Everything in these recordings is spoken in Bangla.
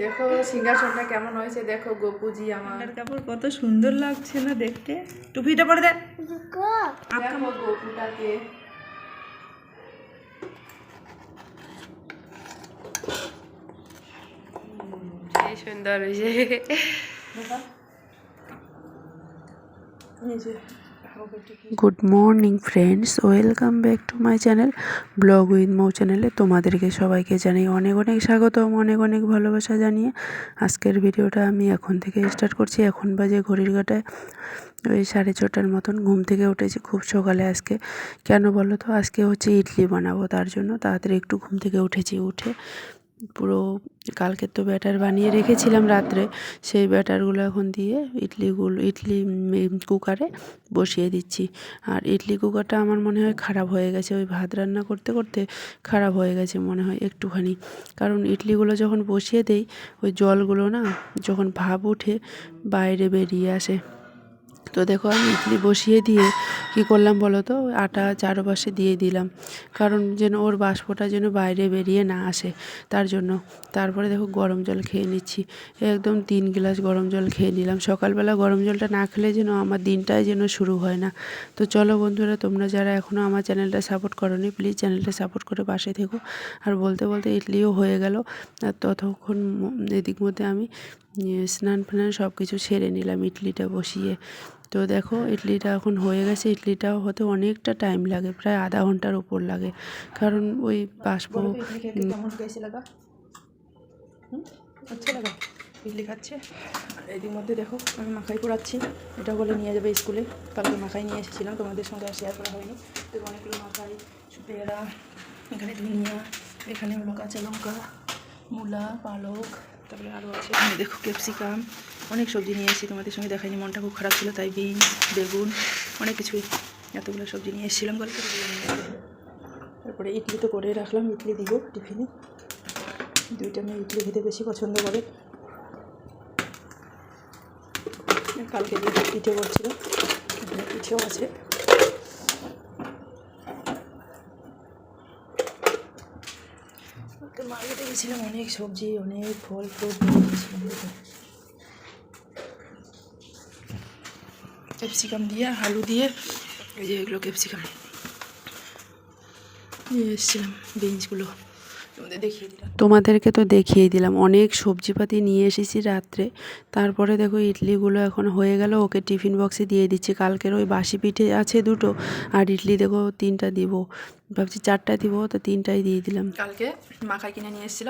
দেখো সিংহাসনটা কেমন হয়েছে দেখো গোপুজি আমার। কাপড় কত সুন্দর লাগছে না দেখতে। টুপিটা পরে দেন দেখো গোপুটাকে। সুন্দর হয়েছে। Good morning friends welcome back to my channel blog with Mou চ্যানেলে তোমাদেরকে সবাইকে জানাই অনেক অনেক স্বাগতম, অনেক অনেক ভালোবাসা জানিয়ে আজকের ভিডিওটা আমি এখন থেকে স্টার্ট করছি। এখন বাজে ঘড়ির কাটায়, ওই সাড়ে ছটার মতন ঘুম থেকে উঠেছি খুব সকালে আজকে। কেন বলো তো? আজকে হচ্ছে ইডলি বানাবো, তার জন্য তাড়াতাড়ি একটু ঘুম থেকে উঠেছি, উঠে পুরো কালকে তো ব্যাটার বানিয়ে রেখেছিলাম রাত্রে, সেই ব্যাটারগুলো এখন দিয়ে ইডলিগুলো, ইডলি কুকারে বসিয়ে দিচ্ছি। আর ইডলি কুকারটা আমার মনে হয় খারাপ হয়ে গেছে, ওই ভাত রান্না করতে করতে খারাপ হয়ে গেছে মনে হয় একটুখানি। কারণ ইডলিগুলো যখন বসিয়ে দেই, ওই জলগুলো না যখন ভাব উঠে বাইরে বেরিয়ে আসে। তো দেখো আমি ইডলি বসিয়ে দিয়ে কি করলাম বলো তো? আটা চারপাশে দিয়ে দিলাম। কারণ যেন ওর বাষ্পটা যেন বাইরে বেরিয়ে না আসে। তার জন্য তারপরে দেখো গরম জল খেয়ে নিচ্ছি। একদম তিন গ্লাস গরম জল খেয়ে নিলাম। সকালবেলা গরম জলটা না খেলে যেন আমার দিনটাই যেন শুরু হয় না। তো চলো বন্ধুরা, তোমরা যারা এখনও আমার চ্যানেলটা সাপোর্ট করোনি, প্লিজ চ্যানেলটা সাপোর্ট করে পাশে থেকো। আর বলতে বলতে ইডলিও হয়ে গেল। আর ততক্ষণ এদিক মধ্যে আমি স্নান ফান সব কিছু সেরে নিলাম, ইডলিটা বসিয়ে। তো দেখো, ইডলিটা এখন হয়ে গেছে। ইডলিটাও হতে অনেকটা টাইম লাগে, প্রায় আধা ঘণ্টার উপর লাগে। কারণ ওই বাষ্প ইডলি খাচ্ছে? এদিক মধ্যে দেখো, আমি মাখাই পড়াচ্ছি এটা বলে নিয়ে যাবে স্কুলে। কালকে মাখাই নিয়ে এসেছিলাম, তোমাদের সঙ্গে আর শেয়ার করা হয়নি। তো অনেকগুলো মাখাই পেঁড়া এখানে ধনিয়া, এখানে হলো কাঁচা লঙ্কা, মূলা, পালক তারপরে আরও আছে। দেখো ক্যাপসিকাম অনেক সবজি নিয়ে এসেছি, তোমাদের সঙ্গে দেখাইনি, মনটা খুব খারাপ ছিল, তাই বিন, বেগুন, অনেক কিছুই, এতগুলো সবজি নিয়ে এসেছিলাম গল্পে তারপরে ইডলি তো করে রাখলাম, ইডলি দিব টিফিনে। দুইটা মেয়ে ইডলি খেতে বেশি পছন্দ করে। কালকে যে পিঠে করছিল এখানে পিঠেও আছে। তো অনেক সবজি, অনেক ফল, ফ্রুট ক্যাপসিকাম দিয়ে, আলু দিয়ে, এই যে এগুলো ক্যাপসিকাম নিয়ে এসেছিলাম, বিনসগুলো। তোমাদের দেখিয়ে দিলাম। তোমাদেরকে তো দেখিয়ে দিলাম। অনেক সবজিপাতি নিয়ে এসেছি রাত্রে। তারপরে দেখো ইডলিগুলো এখন হয়ে গেল। ওকে টিফিন বক্সে দিয়ে দিচ্ছি। কালকের ওই বাসি পিঠে আছে দুটো। আর ইডলি দেখো তিনটা দিব। ভাবছি চারটা দিব তো তিনটাই দিয়ে দিলাম। কালকে মাখাই কিনে নিয়ে এসেছিল।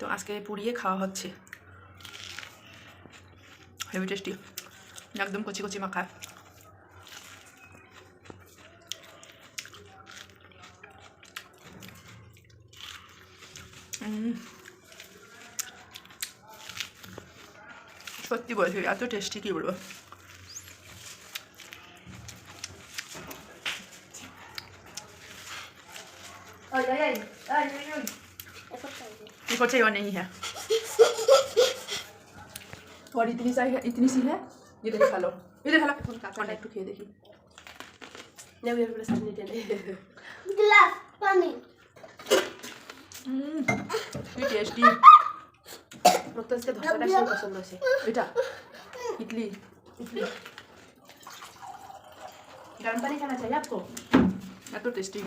তো আজকে পুড়িয়ে খাওয়া হচ্ছে। হেভি টেস্টি একদম কচি কচি মাখা। সত্যি বলছি এত টেস্টি কি বলবো ये कुछ और नहीं है और इतनी सा है इतनी सी है ये देखो खा लो ये देखो खा लो काटना একটু খেয়ে দেখি নেবে এরপরে সামনে টেনে গ্লাস পানি হুম কি টেস্টি তো আজকে এটা ইডলি ইডলি গরম খানা চাই আপকো এত টেস্টি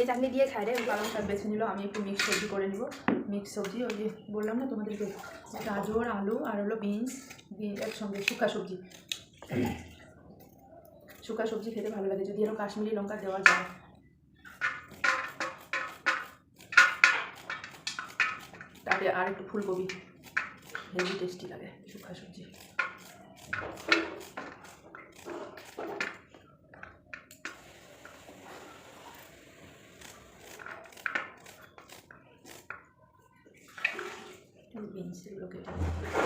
এই চাটনি দিয়ে খাই রে পালং শাক বেছে নিল আমি একটু মিক্স সবজি করে নিব মিক্স সবজি ওই যে বললাম না তোমাদেরকে গাজর আলু আর হলো বিনস একসঙ্গে শুকা সবজি শুকা সবজি খেতে ভালো লাগে যদি আরও কাশ্মীরি লঙ্কা দেওয়া যায় তারপরে আর একটু ফুলকপি। হেভি টেস্টি লাগে শুকা সবজি। বিনস এগুলো কেটে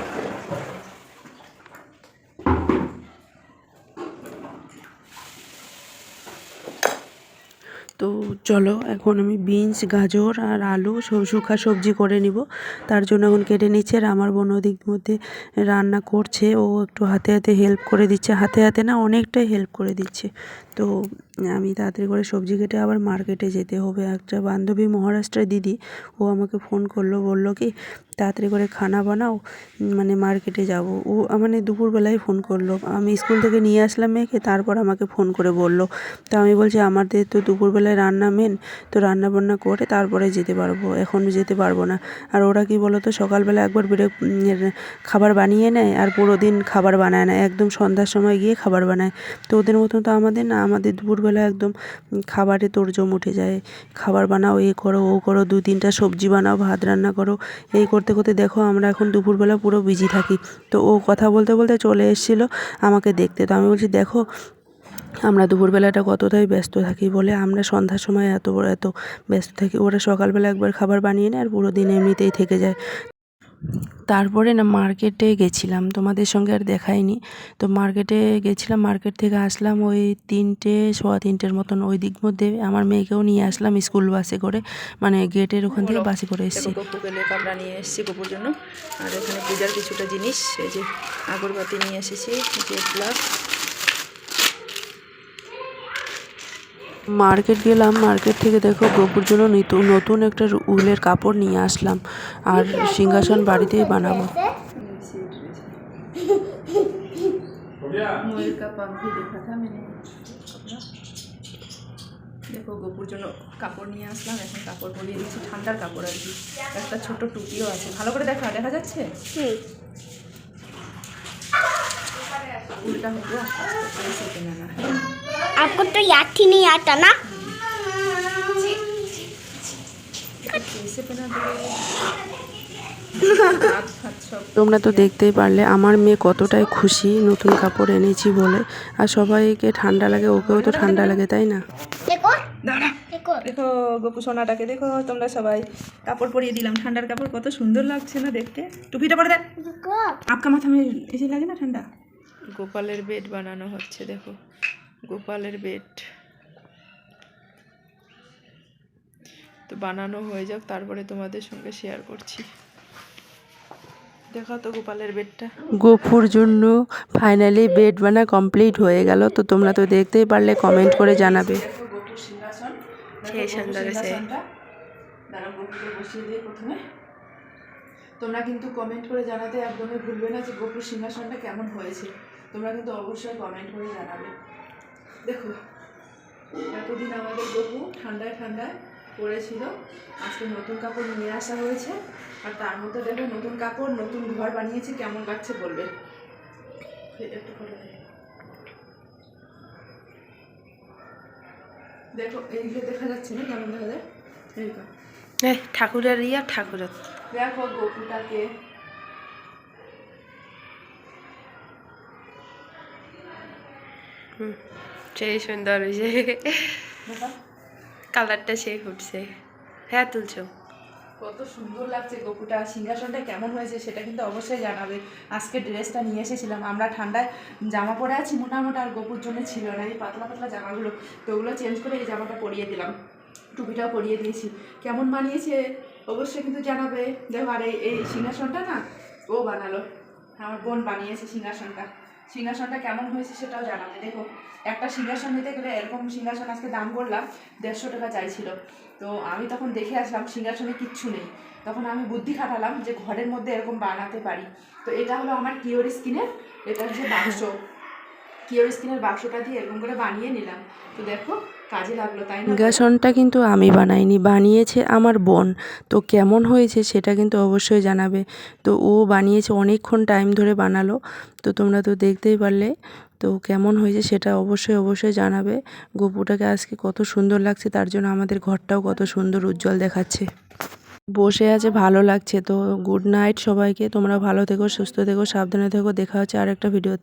তো চলো, এখন আমি বিনস, গাজর আর আলু সব শুকা সবজি করে নিব। তার জন্য এখন কেটে নিচ্ছে আর আমার বোন ওদিক মধ্যে রান্না করছে। ও একটু হাতে হাতে হেল্প করে দিচ্ছে। হাতে হাতে না অনেকটাই হেল্প করে দিচ্ছে। তো আমি তাড়াতাড়ি করে সবজি কেটে আবার মার্কেটে যেতে হবে। একটা বান্ধবী মহারাষ্ট্রের দিদি, ও আমাকে ফোন করল, বলল কি, তাড়াতাড়ি করে খানা বানাও মানে মার্কেটে যাব। ও মানে দুপুরবেলায় ফোন করল। আমি স্কুল থেকে নিয়ে আসলাম মেয়েকে, তারপর আমাকে ফোন করে বলল। তা আমি বলছি, আমাদের তো দুপুরবেলায় রান্না মেন তো রান্না বান্না করে তারপরে যেতে পারব। এখন যেতে পারব না। আর ওরা কি বলো তো সকালবেলা একবার বেরো খাবার বানিয়ে নেয়, আর পুরো দিন খাবার বানায় না, একদম সন্ধ্যার সময় গিয়ে খাবার বানায়। তো ওদের মতন তো আমাদের না আমাদের দুপুরবেলা একদম খাবারে তোড়জোড় উঠে যায়। খাবার বানাও, এ করো, ও করো, দু তিনটা সবজি বানাও, ভাত রান্না করো, এই করতে করতে দেখো আমরা এখন দুপুরবেলা পুরো বিজি থাকি। তো ও কথা বলতে বলতে চলে এসেছিল আমাকে দেখতে। তো আমি বলছি, দেখো, আমরা দুপুরবেলাটা কতটাই ব্যস্ত থাকি বলে। আমরা সন্ধ্যার সময় এত এত ব্যস্ত থাকি। ওরা সকালবেলা একবার খাবার বানিয়ে নেয় আর পুরো দিন এমনিতেই থেকে যায়। তারপরে না মার্কেটে গেছিলাম তোমাদের সঙ্গে আর দেখাইনি। তো মার্কেটে গেছিলাম মার্কেট থেকে আসলাম ওই তিনটে সোয়া তিনটের মতন ওই দিক মধ্যে। আমার মেয়েকেও নিয়ে আসলাম স্কুল বাসে করে মানে গেটের ওখান থেকে বাসে করে এসেছি। গপুকে আমরা নিয়ে এসেছি গপুর জন্য। আর এখানে পূজার কিছুটা জিনিস এই যে আগরবাতি নিয়ে এসেছি যে প্লাস মার্কেট গেলাম মার্কেট থেকে দেখো গপুর জন্য নতুন একটা উলের কাপড় নিয়ে আসলাম। আর সিংহাসন বাড়িতেই বানাবো। দেখো গপুর জন্য কাপড় নিয়ে আসলাম এখন কাপড় পরিয়ে দিচ্ছি ঠান্ডার কাপড় আর কি। একটা ছোট টুপিও আছে। ভালো করে দেখা দেখা যাচ্ছে? উল্টা হতো আস্তে না आपको तो याद ही नहीं आता ना कैसे पहना दो हाथ हाथ सब তোমরা তো দেখতেই পারলে আমার মেয়ে কতটাই খুশি নতুন কাপড় এনেছি বলে আর সবাইকে ঠান্ডা লাগে ওকেও তো ঠান্ডা লাগে তাই না देखो দাঁড়া देखो দেখো গপু সোনাটাকে দেখো তোমরা সবাই কাপড় পরিয়ে দিলাম ঠান্ডার কাপড় কত সুন্দর লাগছে না দেখতে টুপিটা পরে দেখ देखो আপকা মাথা মে এসে লাগে না ঠান্ডা গোপালের বেড বানানো হচ্ছে দেখো গোপালের বেড। তো বানানো হয়ে যাক তারপরে তোমাদের সঙ্গে শেয়ার করছি। দেখো তো গোপালের বেডটা। গোপুর জন্য ফাইনালি বেড বানা কমপ্লিট হয়ে গেল। তো তোমরা তো দেখতেই পারলে কমেন্ট করে জানাবে। দেখো গোপুর সিংহাসন সেই সুন্দর হয়েছে। দাঁড়া গোপুকে বসিয়ে দিই প্রথমে। তোমরা কিন্তু কমেন্ট করে জানাতে একদমই ভুলবে না যে গোপুর সিংহাসনটা কেমন হয়েছে। তোমরা কিন্তু অবশ্যই কমেন্ট করে জানাবে। দেখো এতদিন আমাদের গপু ঠান্ডায় ঠান্ডায় পড়েছিল। আজকে নতুন কাপড় নিয়ে আসা হয়েছে। আর তার মধ্যে দেখো নতুন কাপড় নতুন ঘর বানিয়েছি কেমন লাগছে বলবে? একটু ফটো। দেখো। এইগুলো দেখা যাচ্ছে না কেমন দেখা যায়? এইটা ঠাকুরের ইয়া ঠাকুরের। দেখো গপুটাকে। সেই সুন্দর হয়েছে কালারটা সেই ফুটছে। হ্যাঁ তুলছো। কত সুন্দর লাগছে গপুটা। সিংহাসনটা কেমন হয়েছে সেটা কিন্তু অবশ্যই জানাবে। আজকে ড্রেসটা নিয়ে এসেছিলাম। আমরা ঠান্ডায় জামা পরে আছি মোটামুটি আর গপুর জন্য ছিল না। এই পাতলা পাতলা জামাগুলো তো ওগুলো চেঞ্জ করে এই জামাটা পরিয়ে দিলাম। টুপিটাও পরিয়ে দিয়েছি। কেমন বানিয়েছে অবশ্যই কিন্তু জানাবে। দেখো আর এই সিংহাসনটা না ও বানালো। আমার বোন বানিয়েছে সিংহাসনটা। সিংহাসনটা কেমন হয়েছে সেটাও জানাবে। দেখো, একটা সিংহাসন নিতে গেলে এরকম সিংহাসন আজকে দাম করলাম, দেড়শো টাকা চাইছিল। তো আমি তখন দেখে আসলাম সিংহাসনে কিচ্ছু নেই। তখন আমি বুদ্ধি খাটালাম যে ঘরের মধ্যে এরকম বানাতে পারি। তো এটা হলো আমার কিওর স্কিনের এটা হচ্ছে বাক্স। কিওর স্কিনের বাক্সটা দিয়ে এরকম করে বানিয়ে নিলাম। তো দেখো না কিন্তু আমি বানাইনি, বানিয়েছে আমার বোন। তো কেমন হয়েছে সেটা কিন্তু অবশ্যই জানাবে। তো ও বানিয়েছে, অনেকক্ষণ টাইম ধরে বানালো। তো তোমরা তো দেখতেই পারলে। তো কেমন হয়েছে সেটা অবশ্যই অবশ্যই জানাবে। গপুটাকে আজকে কত সুন্দর লাগছে, তার জন্য আমাদের ঘরটাও কত সুন্দর উজ্জ্বল দেখাচ্ছে। বসে আছে, ভালো লাগছে। তো গুড নাইট সবাইকে। তোমরা ভালো থেকো, সুস্থ থেকো, সাবধানে থেকো। দেখা হচ্ছে আর একটা ভিডিওতে